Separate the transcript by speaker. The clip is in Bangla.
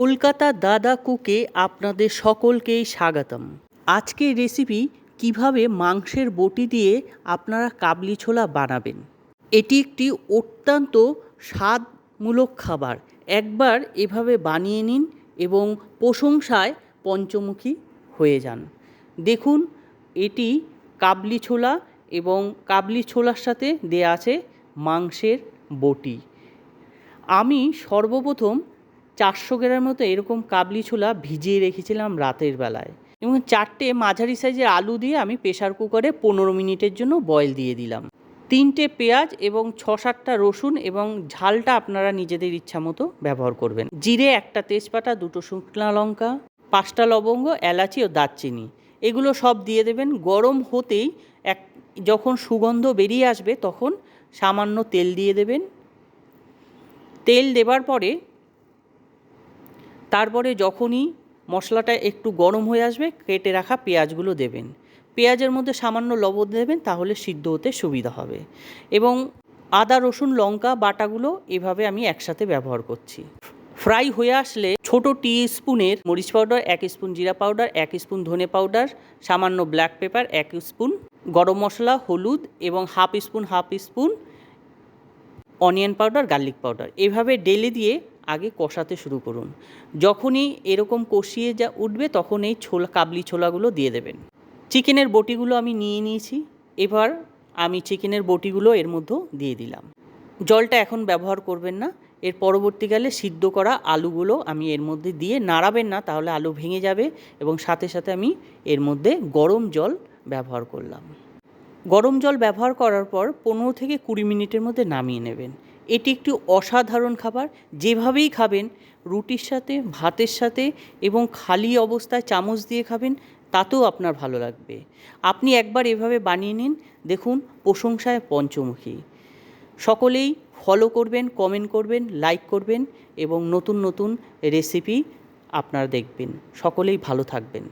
Speaker 1: কলকাতা দাদা কুকে আপনাদের সকলকেই স্বাগতম। আজকের রেসিপি কীভাবে মাংসের বটি দিয়ে আপনারা কাবলি ছোলা বানাবেন। এটি একটি অত্যন্ত স্বাদমূলক খাবার। একবার এভাবে বানিয়ে নিন এবং প্রশংসায় পঞ্চমুখী হয়ে যান। দেখুন, এটি কাবলি ছোলা এবং কাবলি ছোলার সাথে দেয়া আছে মাংসের বটি। আমি সর্বপ্রথম চারশো গ্রামের মতো এরকম কাবলি ছোলা ভিজিয়ে রেখেছিলাম রাতের বেলায়। এবং চারটে মাঝারি সাইজের আলু দিয়ে আমি প্রেশার কুকারে পনেরো মিনিটের জন্য বয়েল দিয়ে দিলাম। তিনটে পেঁয়াজ এবং ছ সাতটা রসুন এবং ঝালটা আপনারা নিজেদের ইচ্ছা মতো ব্যবহার করবেন। জিরে একটা তেজপাতা, দুটো শুকনা লঙ্কা, পাঁচটা লবঙ্গ, এলাচি ও দারচিনি। এগুলো সব দিয়ে দেবেন। গরম হতেই এক, যখন সুগন্ধ বেরিয়ে আসবে তখন সামান্য তেল দিয়ে দেবেন। তেল দেবার পরে তারপরে যখনই মশলাটা একটু গরম হয়ে আসবে, কেটে রাখা পেঁয়াজগুলো দেবেন। পেঁয়াজের মধ্যে সামান্য লবণ দেবেন, তাহলে সিদ্ধ হতে সুবিধা হবে। এবং আদা, রসুন, লঙ্কা, বাটাগুলো এভাবে আমি একসাথে ব্যবহার করছি। ফ্রাই হয়ে আসলে ছোট টি স্পুনের মরিচ পাউডার, এক স্পুন জিরা পাউডার, এক স্পুন ধনে পাউডার, সামান্য ব্ল্যাক পেপার, এক স্পুন গরম মশলা, হলুদ এবং half spoon half spoon onion powder, garlic powder. এভাবে ডেলে দিয়ে আগে কষাতে শুরু করুন। যখনই এরকম কষিয়ে যা উঠবে তখন এই ছোলা, কাবলি ছোলাগুলো দিয়ে দেবেন। চিকেনের বটিগুলো আমি নিয়ে নিয়েছি। এবার আমি চিকেনের বটিগুলো এর মধ্যে দিয়ে দিলাম। জলটা এখন ব্যবহার করবেন না। এর পরবর্তীকালে সিদ্ধ করা আলুগুলো আমি এর মধ্যে দিয়ে নাড়াবেন না, তাহলে আলু ভেঙে যাবে এবং সাথে সাথে আমি এর মধ্যে গরম জল ব্যবহার করলাম। গরম জল ব্যবহার করার পর পনেরো থেকে কুড়ি মিনিটের মধ্যে নামিয়ে নেবেন। এটি একটি অসাধারণ খাবার। যেভাবেই খাবেন, রুটির সাথে, ভাতের সাথে এবং খালি অবস্থায় চামচ দিয়ে খাবেন, তাতেও আপনার ভালো লাগবে। আপনি একবার এভাবে বানিয়ে নিন। দেখুন, প্রশংসায় পঞ্চমুখী। সকলেই ফলো করবেন কমেন্ট করবেন লাইক করবেন এবং নতুন নতুন রেসিপি আপনারা দেখবেন। সকলেই ভালো থাকবেন।